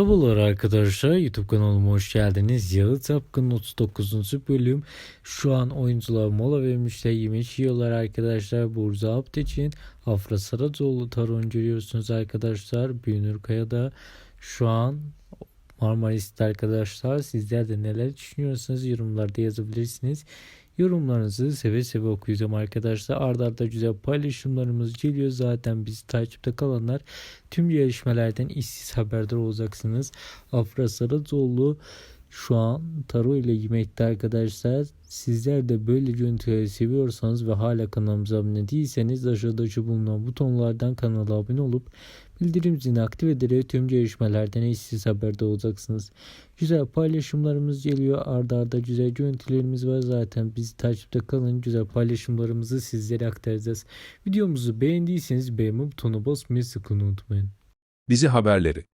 Merhabalar arkadaşlar YouTube kanalıma hoş geldiniz. Yalı Tapkın 39. bölüm. Şu an oyuncular mola vermişler yemek yiyorlar arkadaşlar. Burza Apt için Afra Saracoğlu taron görüyorsunuz arkadaşlar. Büyünür Kaya'da şu an Marmaris'te arkadaşlar. Sizler de neler düşünüyorsunuz yorumlarda yazabilirsiniz. Yorumlarınızı seve seve okuyacağım arkadaşlar. Arda arda güzel paylaşımlarımız geliyor. Zaten bizi takipte kalanlar tüm yarışmalardan işsiz haberdar olacaksınız. Afra Saracoğlu şu an Taro ile yemekte arkadaşlar. Sizler de böyle görüntüleri seviyorsanız ve hala kanalımıza abone değilseniz aşağıdaki bulunan butonlardan kanala abone olup bildirim zilini aktif ederek tüm gelişmelerden işsiz haberdar olacaksınız. Güzel paylaşımlarımız geliyor. Arda arda güzel görüntülerimiz var zaten. Bizi takipte kalın. Güzel paylaşımlarımızı sizlere aktaracağız. Videomuzu beğendiyseniz beğenme butonuna basmayı sakın unutmayın. Dizi haberleri